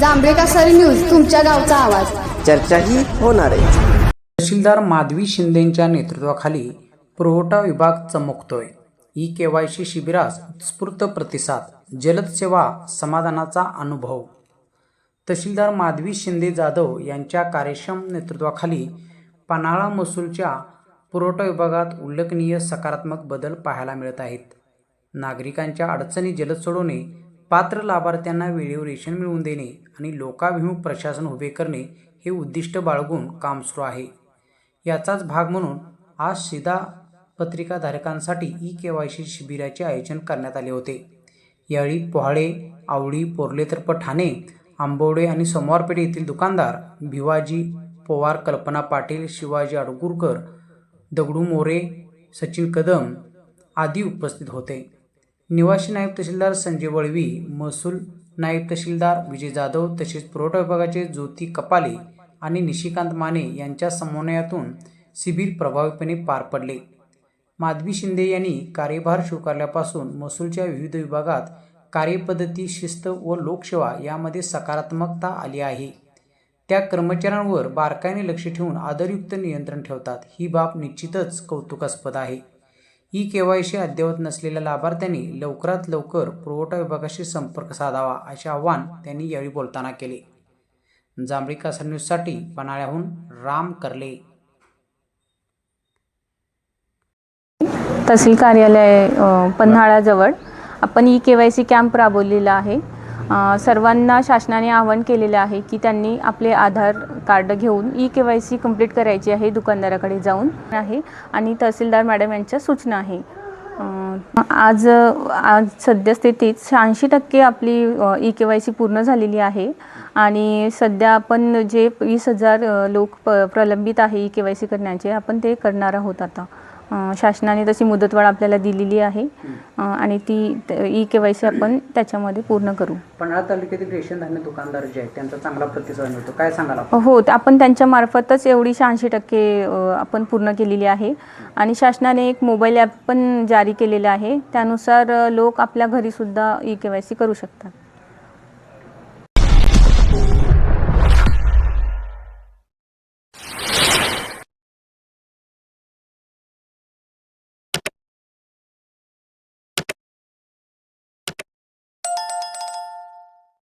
जांभेका सरी न्यूज तुमच्या गावचा आवाज. चर्चाही होणार आहे. तहसीलदार माधवी शिंदेंच्या नेतृत्वाखाली पुरवठा विभाग चमकतोय. ई के वाय सी शिबिरास उत्स्फूर्त प्रतिसाद जलद सेवा समाधानाचा अनुभव. तहसीलदार माधवी शिंदे जाधव यांच्या कार्यक्षम नेतृत्वाखाली पन्हाळा महसूलच्या पुरवठा विभागात उल्लेखनीय सकारात्मक बदल पाहायला मिळत आहेत. नागरिकांच्या अडचणी जलद सोडवणे पात्र लाभार्थ्यांना वेळेवर रेशन मिळवून देणे आणि लोकाभिमुख प्रशासन उभे करणे हे उद्दिष्ट बाळगून काम सुरू आहे. याचाच भाग म्हणून आज शिधा पत्रिकाधारकांसाठी ई के वाय सी शिबिराचे आयोजन करण्यात आले होते. यावेळी पोहाळे आवळी पोर्लेतर्फ ठाणे आंबोडे आणि सोमवारपेठ येथील दुकानदार भिवाजी पोवार कल्पना पाटील शिवाजी अडगुरकर दगडू मोरे सचिन कदम आदी उपस्थित होते. निवासी नायब तहसीलदार संजय वळवी महसूल नायब तहसीलदार विजय जाधव तसेच पुरवठा विभागाचे ज्योती कपाले आणि निशिकांत माने यांच्या समन्वयातून शिबिर प्रभावीपणे पार पडले. माधवी शिंदे यांनी कार्यभार स्वीकारल्यापासून महसूलच्या विविध विभागात कार्यपद्धती शिस्त व लोकसेवा यामध्ये सकारात्मकता आली आहे. त्या कर्मचाऱ्यांवर बारकाईने लक्ष ठेवून आदरयुक्त नियंत्रण ठेवतात. ही बाब निश्चितच कौतुकास्पद आहे. ई के वाय सी अद्ययावत नसलेल्या लाभार्थ्यांनी लवकरात लवकर पुरवठा विभागाशी संपर्क साधावा असे आवाहन त्यांनी यावेळी बोलताना केले. जांभळी कासर न्यूजसाठी पन्हाळ्याहून राम करले. तहसील कार्यालय पन्हाळ्याजवळ आपण E K Y C camp राबवलेला आहे. सर्वांना शासनाने आवाहन केलेलं आहे की त्यांनी आपले आधार कार्ड घेऊन E K Y C complete करायची आहे दुकानदाराकडे जाऊन आहे आणि तहसीलदार मॅडम यांच्या सूचना आहे. आज आज सद्यस्थितीत शहाऐंशी टक्के आपली ई के वाय सी पूर्ण झालेली आहे आणि सध्या आपण जे वीस हजार लोक प प्रलंबित आहे ई के वाय सी करण्याचे आपण ते करणार आहोत आता. शासनाने तशी मुदतवाढ आपल्याला दिलेली आहे. आणि ती ई के वाय सी आपण त्याच्यामध्ये पूर्ण करू. पन्हाळा तालुक्यातील रेशन धान्य दुकानदार जे आहेत त्यांचा चांगला प्रतिसाद मिळतो. काय सांगाल हो आपण त्यांच्यामार्फतच एवढी शहाऐंशी टक्के आपण पूर्ण केलेली आहे. आणि शासनाने एक मोबाईल ॲप पण जारी केलेलं आहे. त्यानुसार लोक आपल्या घरीसुद्धा ई के वाय सी करू शकतात.